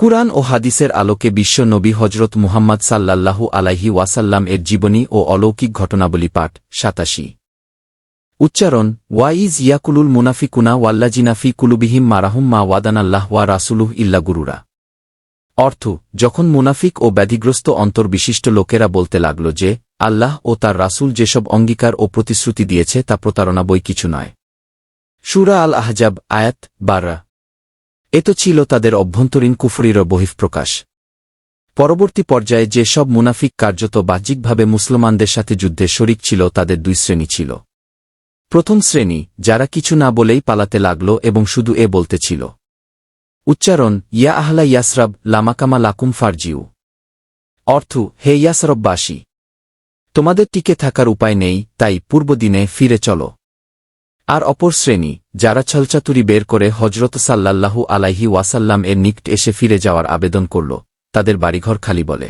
কুরআন ও হাদিসের আলোকে বিশ্ব নবী হজরত মুহাম্মদ সাল্লাল্লাহু আলাইহি ওয়াসাল্লাম এর জীবনী ও অলৌকিক ঘটনাবলী পাঠ সাতাশি। উচ্চারণ, ওয়াইজ ইয়াকুলুল মুনাফিকুনা ওয়াল্লাজিনাফি কুলুবিহিম মারাহুম মা ওয়াদানাল্লাহ ওয়া রাসুলুহ ইল্লা গুরুরা। অর্থ, যখন মুনাফিক ও ব্যাধিগ্রস্ত অন্তর্বিশিষ্ট লোকেরা বলতে লাগল যে, আল্লাহ ও তার রাসূল যেসব অঙ্গীকার ও প্রতিশ্রুতি দিয়েছে তা প্রতারণা বই কিছু নয়। সুরা আল আহজাব আয়াত বারা। এ তো ছিল তাদের অভ্যন্তরীণ কুফরির বহিঃপ্রকাশ। পরবর্তী পর্যায়ে যে সব মুনাফিক কার্যত বাহ্যিকভাবে মুসলমানদের সাথে যুদ্ধে শরিক ছিল, তাদের দুই শ্রেণি ছিল। প্রথম শ্রেণি, যারা কিছু না বলেই পালাতে লাগল এবং শুধু এ বলতেছিল উচ্চারণ, ইয়া আহলা ইয়াসরাব, লামাকামা লাকুম ফারজিউ। অর্থ, হে ইয়াসরববাসী, তোমাদের টিকে থাকার উপায় নেই, তাই পূর্বদিনে ফিরে চলো। আর অপর শ্রেণি, যারা ছলচাতুরি বের করে হজরত সাল্লাল্লাহু আলাইহি ওয়াসাল্লাম এর নিকট এসে ফিরে যাওয়ার আবেদন করল, তাদের বাড়িঘর খালি বলে।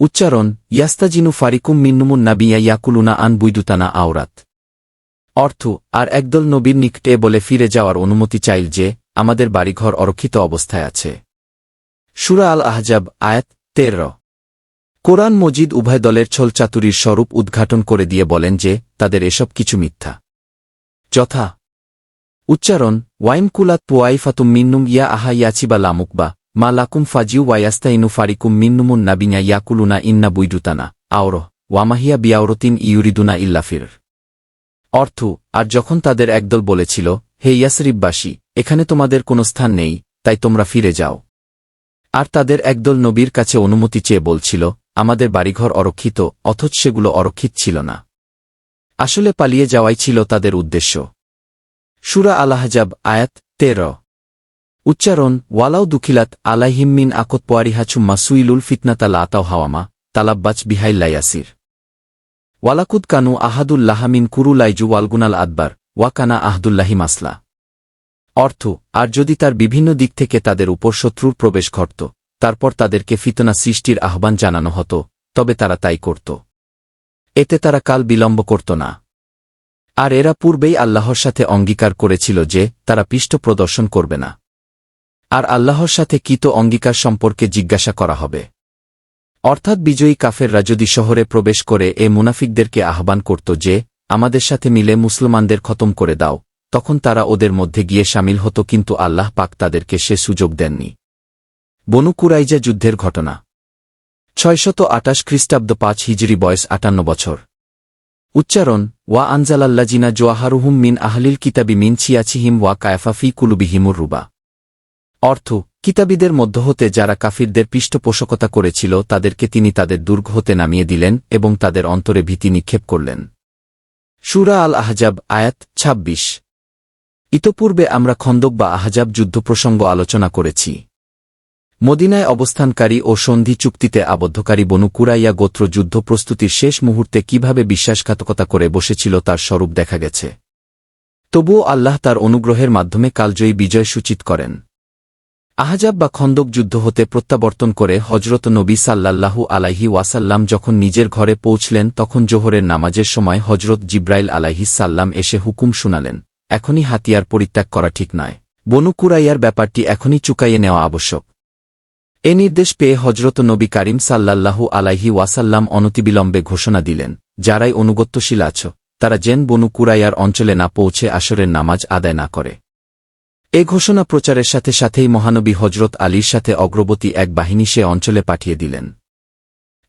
উচ্চারণ, ইয়াস্তাজিনু ফারিকুম মিন্নুমুন নাবিয়া ইয়াকুলুনা আন বুইদুতানা আওরাত। অর্থ, আর একদল নবীর নিকটে বলে ফিরে যাওয়ার অনুমতি চাইল যে, আমাদের বাড়িঘর অরক্ষিত অবস্থায় আছে। সুরা আল আহজাব আয়াত তের। কোরআন মজিদ উভয় দলের ছলচাতুরির স্বরূপ উদ্ঘাটন করে দিয়ে বলেন যে, তাদের এসব কিছু মিথ্যা। যথা। উচ্চারণ, ওয়াইমকুলাত পোয়াইফাতুম মিন্নুম ইয়া আহা ইয়াচিবা লামুকবা মা লাকুম ফাজিউ ওয়াইয়াস্তাইনু ফারিকুম মিন্নুমুন নাবিনা ইয়াকুলুনা ইন্না বুইডুতানা আওর ওয়ামাহিয়া বিয়াওরতিন ইউরিদুনা ইল্লাফির অর্থ, আর যখন তাদের একদল বলেছিল, হে ইয়াসরিববাসী, এখানে তোমাদের কোনো স্থান নেই, তাই তোমরা ফিরে যাও। আর তাদের একদল নবীর কাছে অনুমতি চেয়ে বলছিল, আমাদের বাড়িঘর অরক্ষিত, অথচ সেগুলো অরক্ষিত ছিল না। আসলে পালিয়ে যাওয়াই ছিল তাদের উদ্দেশ্য। সুরা আলাহজাব আয়াত তের। উচ্চারণ ওয়ালাও দুখিলাত আলাহিম্মিন আকত পোয়ারিহাচুম্মা সুইলুল ফিতনাতাল আতাও হাওয়ামা তালাব্বাচ বিহাইল্লাইয়াসির ওয়ালাকুদ কানু আহাদুল্লাহামিন কুরুলাইজু ওয়ালগুনাল আদবার ওয়াকানা আহদুল্লাহি মাসলা। অর্থ, আর যদি তার বিভিন্ন দিক থেকে তাদের উপর শত্রুর প্রবেশ ঘটত, তারপর তাদেরকে ফিতনা সৃষ্টির আহ্বান জানানো হতো, তবে তারা তাই করত। এতে তারা কাল বিলম্ব করত না। আর এরা পূর্বেই আল্লাহর সাথে অঙ্গীকার করেছিল যে, তারা পৃষ্ঠ প্রদর্শন করবে না। আর আল্লাহর সাথে কিত অঙ্গীকার সম্পর্কে জিজ্ঞাসা করা হবে। অর্থাৎ বিজয়ী কাফেররা যদি শহরে প্রবেশ করে এ মুনাফিকদেরকে আহ্বান করত যে, আমাদের সাথে মিলে মুসলমানদের খতম করে দাও, তখন তারা ওদের মধ্যে গিয়ে সামিল হতো, কিন্তু আল্লাহ পাক তাদেরকে সে সুযোগ দেননি। বনু কুরাইজা যুদ্ধের ঘটনা। ছয়শত আটাশ খ্রিস্টাব্দ পাঁচ হিজরি বয়স আটান্ন বছর। উচ্চারণ, ওয়া আনজালাল্লাজিনা জোয়াহারুহুম মিন আহলিল কিতাবি মিন ছিয়াছিহিম ওয়া কায়ফাফি কুলুবিহিমুর রুবা। অর্থ, কিতাবীদের মধ্য হতে যারা কাফিরদের পৃষ্ঠপোষকতা করেছিল, তাদেরকে তিনি তাদের দুর্গ হতে নামিয়ে দিলেন এবং তাদের অন্তরে ভীতি নিক্ষেপ করলেন। সুরা আল আহজাব আয়াত ২৬ ইতপূর্বে আমরা খন্দক বা আহজাব যুদ্ধ প্রসঙ্গ আলোচনা করেছি। মদিনায় অবস্থানকারী ও সন্ধি চুক্তিতে আবদ্ধকারী বনু কুরাইয়া গোত্র যুদ্ধ প্রস্তুতির শেষ মুহূর্তে কীভাবে বিশ্বাসঘাতকতা করে বসেছিল তার স্বরূপ দেখা গেছে। তবুও আল্লাহ তার অনুগ্রহের মাধ্যমে কালজয়ী বিজয় সূচিত করেন। আহজাব বা খন্দক যুদ্ধ হতে প্রত্যাবর্তন করে হজরত নবী সাল্লাল্লাহু আলাইহি ওয়াসাল্লাম যখন নিজের ঘরে পৌঁছলেন, তখন জোহরের নামাজের সময় হজরত জিব্রাইল আলাহি সাল্লাম এসে হুকুম শুনালেন, এখনই হাতিয়ার পরিত্যাগ করা ঠিক নয়। বনু কুরাইয়ার ব্যাপারটি এখনই চুকাইয়ে নেওয়া আবশ্যক। এ নির্দেশ পেয়ে হজরত নবী কারিম সাল্লাল্লাহু আলাইহি ওয়াসাল্লাম অনতিবিলম্বে ঘোষণা দিলেন, যারাই অনুগত্যশীল আছ, তারা জেন বনু কুরাইয়ার অঞ্চলে না পৌঁছে আসরের নামাজ আদায় না করে। এ ঘোষণা প্রচারের সাথে সাথেই মহানবী হজরত আলীর সাথে অগ্রবতী এক বাহিনী সে অঞ্চলে পাঠিয়ে দিলেন।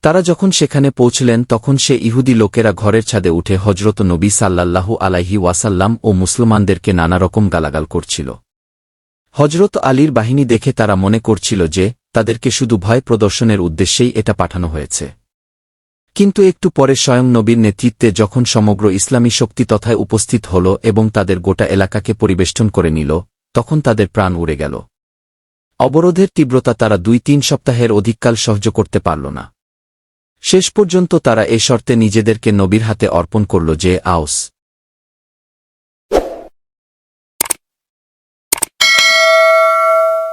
তারা যখন সেখানে পৌঁছলেন, তখন সে ইহুদি লোকেরা ঘরের ছাদে উঠে হজরত নবী সাল্লাল্লাহু আলাইহি ওয়াসাল্লাম ও মুসলমানদেরকে নানা রকম গালাগাল করছিল। হজরত আলীর বাহিনী দেখে তারা মনে করছিল যে তাদেরকে শুধু ভয় প্রদর্শনের উদ্দেশ্যেই এটা পাঠানো হয়েছে। কিন্তু একটু পরে স্বয়ং নবীর নেতৃত্বে যখন সমগ্র ইসলামী শক্তি তথায় উপস্থিত হল এবং তাদের গোটা এলাকাকে পরিবেষ্টন করে নিল, তখন তাদের প্রাণ উড়ে গেল। অবরোধের তীব্রতা তারা দুই তিন সপ্তাহের অধিককাল সহ্য করতে পারল না। শেষ পর্যন্ত তারা এ শর্তে নিজেদেরকে নবীর হাতে অর্পণ করল যে আউস